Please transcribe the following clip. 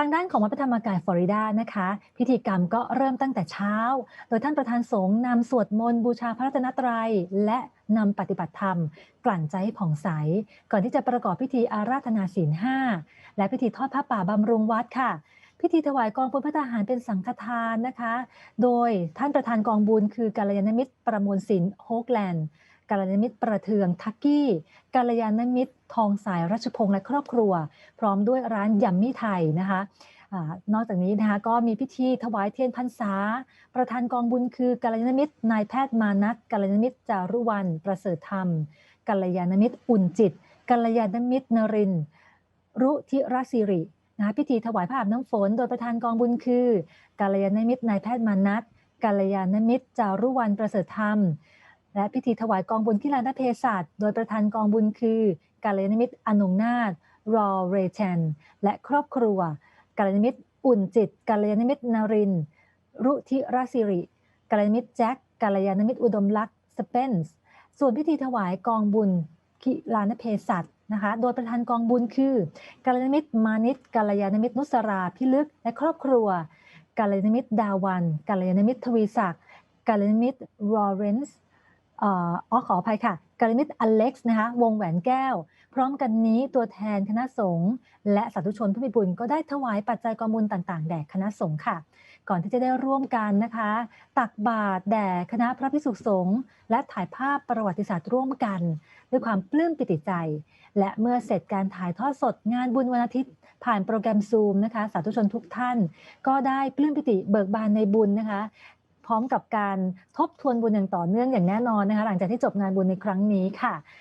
ทางด้านของวัดพระธรรมกายฟลอริดานะคะ พิธีกรรมก็เริ่มตั้งแต่เช้า โดยท่านประธานสงฆ์นำสวดมนต์บูชาพระรัตนตรัย และนำปฏิบัติธรรม กลั่นใจให้ผ่องใส ก่อนที่จะประกอบพิธีอาราธนาศีลห้าและพิธีทอดผ้าป่าบำรุงวัดค่ะ พิธีถวายกองพลพระทหารเป็นสังฆทานนะคะ โดยท่านประธานกองบุญคือกาลยานมิตรประมวลศิลป์โฮกแลนด์ กาลยานมิตรประเทืองทักกี้ กาลยานมิตรทองสายรัชพงษ์และครอบครัว พร้อมด้วยร้านยัมมี่ไทยนะคะอนอกจากนี้นะคะก็มีพิธีถวายเทียนพรรษา ประธานกองบุญคือกาลยานมิตรนายแพทย์มานัทกาลยานมิตรจารุวรรณประเสริฐธรรมกาลยานมิตรอุ่นจิตกาลยานมิตรนริน รุธิรศิรินะคะพิธีถวายผ้าอาบน้ำฝน โดยประธานกองบุญคือกาลยานมิตรนายแพทย์มานัทกาลยานมิตรจารุวรรณประเสริฐธรรม และพิธีถวายกองบุญที่ลานเภสัชโดยประธานกองบุญคือกาลยานมิตรอนงนาถรอเรเชนและครอบครัวกาลยานมิตรอุ่นจิตกาลยานมิตรนริน รุธิรศิริกาลยานมิตรแจ็คกาลยานมิตรอุดมลักษ์สเปนส์ส่วนพิธีถวายกองบุญคิลานเภสัชนะคะ โดยประธานกองบุญคือกาลยานมิตรมานิตกาลยานมิตรนุสราพิลึกและครอบครัวกาลยานมิตรดาวันกาลยานมิตรทวีศักดิ์กาลยานมิตรอเรนซ์ อ๋อขออภัยค่ะกาลมิตอเล็กซ์นะคะวงแหวนแก้ว พร้อมกันนี้ตัวแทนคณะสงฆ์และสาธุชนผู้มีบุญก็ได้ถวายปัจจัยกองบุญต่างๆ แด่คณะสงฆ์ค่ะ ก่อนที่จะได้ร่วมกันนะคะ ตักบาตรแด่คณะพระภิกษุสงฆ์และถ่ายภาพประวัติศาสตร์ร่วมกัน ด้วยความปลื้มปิติใจ และเมื่อเสร็จการถ่ายทอดสดงานบุญวันอาทิตย์ผ่านโปรแกรมซูมนะคะ สาธุชนทุกท่าน ก็ได้ปลื้มปิติเบิกบานในบุญนะคะ พร้อมกับการทบทวนบุญอย่างต่อเนื่องอย่างแน่นอนนะคะหลังจากที่จบงานบุญในครั้งนี้ค่ะ